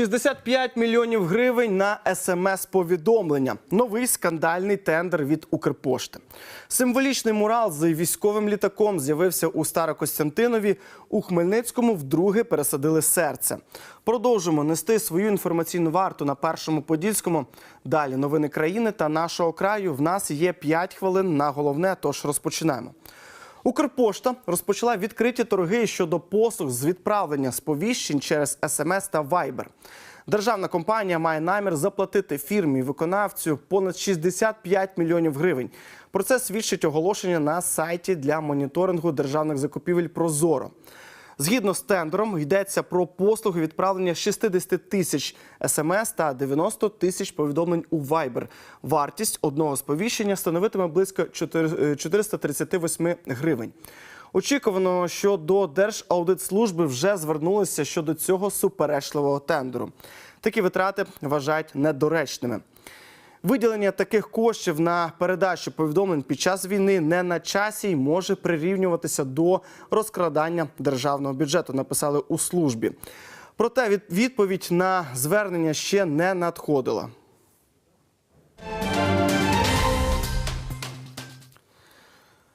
65 мільйонів гривень на смс-повідомлення. Новий скандальний тендер від Укрпошти. Символічний мурал з військовим літаком з'явився у Старокостянтинові. У Хмельницькому вдруге пересадили серце. Продовжимо нести свою інформаційну варту на першому подільському. Далі новини країни та нашого краю. В нас є 5 хвилин на головне. Тож розпочинаємо. Укрпошта розпочала відкриті торги щодо послуг з відправлення сповіщень через СМС та Вайбер. Державна компанія має намір заплатити фірмі виконавцю понад 65 мільйонів гривень. Про це свідчить оголошення на сайті для моніторингу державних закупівель Прозоро. Згідно з тендером, йдеться про послуги відправлення 60 тисяч смс та 90 тисяч повідомлень у Viber. Вартість одного сповіщення становитиме близько 4 438 гривень. Очікувано, що до Держаудитслужби вже звернулися щодо цього суперечливого тендеру. Такі витрати вважають недоречними. Виділення таких коштів на передачу повідомлень під час війни не на часі й може прирівнюватися до розкрадання державного бюджету. Написали у службі. Проте відповідь на звернення ще не надходила.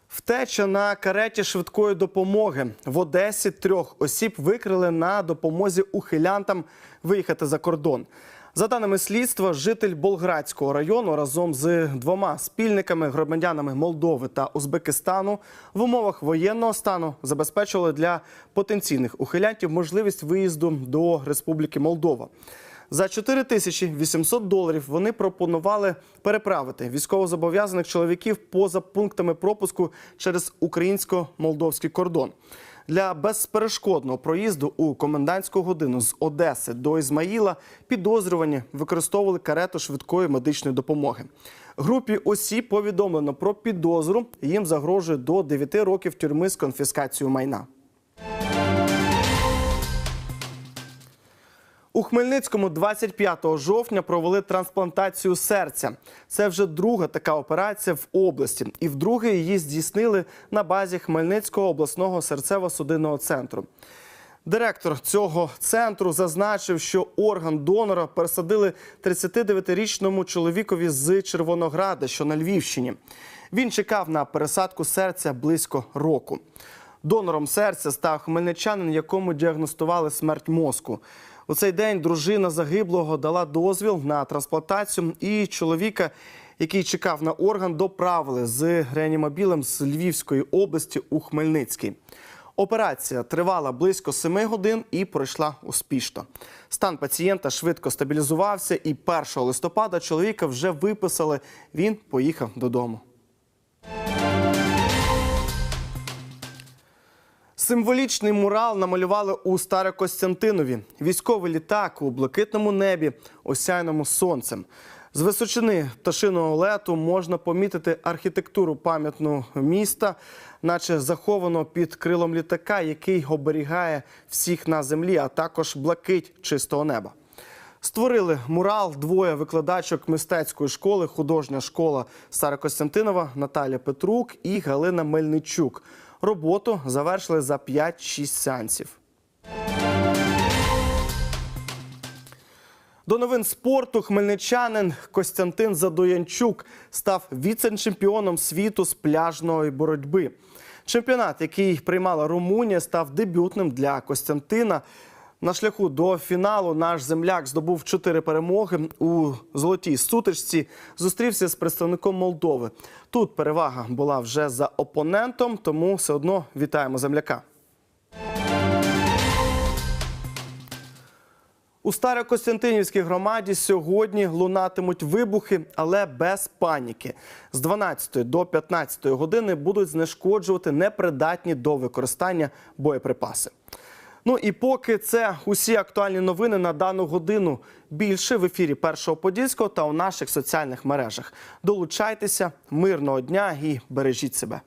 Втеча на кареті швидкої допомоги в Одесі трьох осіб викрили на допомозі ухилянтам виїхати за кордон. За даними слідства, житель Болградського району разом з двома спільниками, громадянами Молдови та Узбекистану, в умовах воєнного стану забезпечували для потенційних ухилянтів можливість виїзду до Республіки Молдова. За 4800 доларів вони пропонували переправити військовозобов'язаних чоловіків поза пунктами пропуску через українсько-молдовський кордон. Для безперешкодного проїзду у комендантську годину з Одеси до Ізмаїла підозрювані використовували карету швидкої медичної допомоги. Групі осіб повідомлено про підозру. Їм загрожує до 9 років тюрми з конфіскацією майна. У Хмельницькому 25 жовтня провели трансплантацію серця. Це вже друга така операція в області, і вдруге її здійснили на базі Хмельницького обласного серцево-судинного центру. Директор цього центру зазначив, що орган донора пересадили 39-річному чоловікові з Червонограда, що на Львівщині. Він чекав на пересадку серця близько року. Донором серця став хмельничанин, якому діагностували смерть мозку. У цей день дружина загиблого дала дозвіл на трансплантацію, і чоловіка, який чекав на орган, доправили з реанімобілем з Львівської області у Хмельницький. Операція тривала близько 7 годин і пройшла успішно. Стан пацієнта швидко стабілізувався, і 1 листопада чоловіка вже виписали. Він поїхав додому. Символічний мурал намалювали у Старокостянтинові. Військовий літак у блакитному небі, осяйному сонцем. З височини пташиного лету можна помітити архітектуру пам'ятного міста, наче заховано під крилом літака, який оберігає всіх на землі, а також блакить чистого неба. Створили мурал двоє викладачок мистецької школи, художня школа Старокостянтинова Наталя Петрук і Галина Мельничук. Роботу завершили за 5-6 сеансів. До новин спорту хмельничанин Костянтин Задоянчук став віце-чемпіоном світу з пляжної боротьби. Чемпіонат, який приймала Румунія, став дебютним для Костянтина. На шляху до фіналу наш земляк здобув чотири перемоги у золотій сутичці. Зустрівся з представником Молдови. Тут перевага була вже за опонентом, тому все одно вітаємо земляка. У Старокостянтинівській громаді сьогодні лунатимуть вибухи, але без паніки. З 12 до 15 години будуть знешкоджувати непридатні до використання боєприпаси. Ну і поки це усі актуальні новини на дану годину. Більше в ефірі Першого Подільського та у наших соціальних мережах. Долучайтеся, мирного дня і бережіть себе.